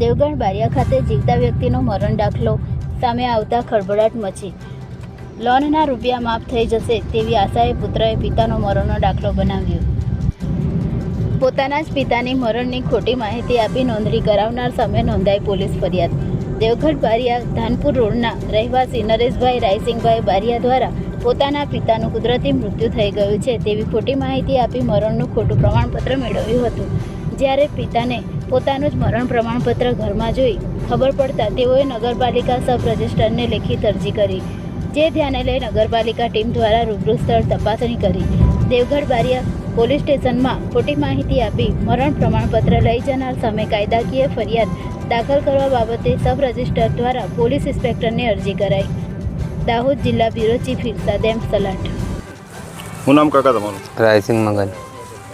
દેવગઢ બારિયા ખાતે જીવતા વ્યક્તિનો મરણ દાખલો સામે આવતા ખળભળાટ મચી. લોનના રૂપિયા માફ થઈ જશે તેવી આશાએ પુત્રએ પિતાનો મરણનો દાખલો બનાવ્યો. પોતાના જ પિતાની મરણની ખોટી માહિતી આપી નોંધણી કરાવનાર સામે નોંધાઈ પોલીસ ફરિયાદ. દેવગઢ બારિયા ધાનપુર રોડના રહેવાસી નરેશભાઈ રાયસિંગભાઈ બારિયા દ્વારા પોતાના પિતાનું કુદરતી મૃત્યુ થઈ ગયું છે તેવી ખોટી માહિતી આપી મરણનું ખોટું પ્રમાણપત્ર મેળવ્યું હતું. જ્યારે પિતાને પોતાનું જ મરણ પ્રમાણપત્ર ઘરમાં જોઈ ખબર પડતા તેઓએ નગરપાલિકા સબ રજિસ્ટરને લેખિત અરજી કરી જે ધ્યાને લઈ નગરપાલિકા ટીમ દ્વારા રૂબરૂ સ્થળ તપાસણી કરી. દેવગઢ બારિયા પોલીસ સ્ટેશનમાં ખોટી માહિતી આપી મરણ પ્રમાણપત્ર લઈ જનાર સામે કાયદાકીય ફરિયાદ દાખલ કરવા બાબતે સબ રજિસ્ટર દ્વારા પોલીસ ઇન્સ્પેક્ટરને અરજી કરાઈ. દાહોદ જિલ્લા બ્યુરો ચીફ ઇરસાદેમ સલાટ શું નામ કાકા તમારું? રાયસિંહ મગન.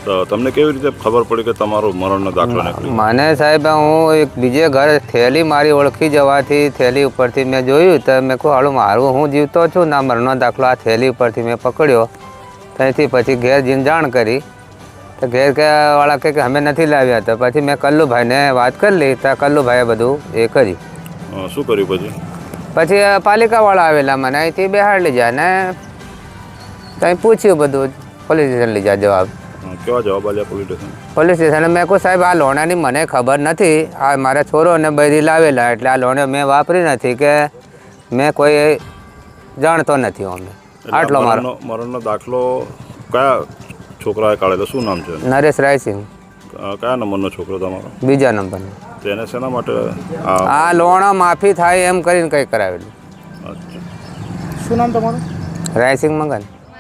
તો તમને કેવી રીતે ખબર પડી કે તમારો મરણનો દાખલો નીકળ્યો? મને સાહેબ હું એક બીજે ઘર થેલી મારી ઓળખી જવાથી થેલી ઉપરથી મેં જોયું તો મેં કહું હાલું મારું હું જીવતો છું ના મરણનો દાખલો આ થેલી ઉપરથી મેં પકડ્યો. ત્યાંથી પછી ઘેર જઈને જાણ કરી. તો ઘેર વાળા કે અમે નથી લાવ્યા. તો પછી મેં કલ્લુભાઈને વાત કરી લઈ તો કલ્લુભાઈએ બધું એ કરી અ, શું કર્યું પછી? પછી પાલિકાવાળા આવેલા મને અહીંથી બેહાડ લઈ જાય ને ત્યાં પૂછ્યું બધું. પોલીસ સ્ટેશન લઈ જાય જવાબ. કેવા જવાબ આપ્યા પોલીસ સ્ટેશન પોલીસ સ્ટેશને મેં કહું સાહેબ આ લોણાની મને ખબર નથી. આ મારા છોરો અને બૈરી લાવેલા એટલે આ લોણે મેં વાપરી નથી કે મેં કોઈ જાણતો નથી અમે. આટલો મારો. મરણનો દાખલો કયા છોકરાએ કાઢેલો? શું નામ છે નરેશ રાયસિંહ. કયા નંબરનો છોકરો તમારો? બીજા નંબરનો. તેને શેના માટે આ લોણા માફી થાય એમ કરીને કંઈ કરાવેલું. શું નામ તમારું? રાયસિંહ મગન.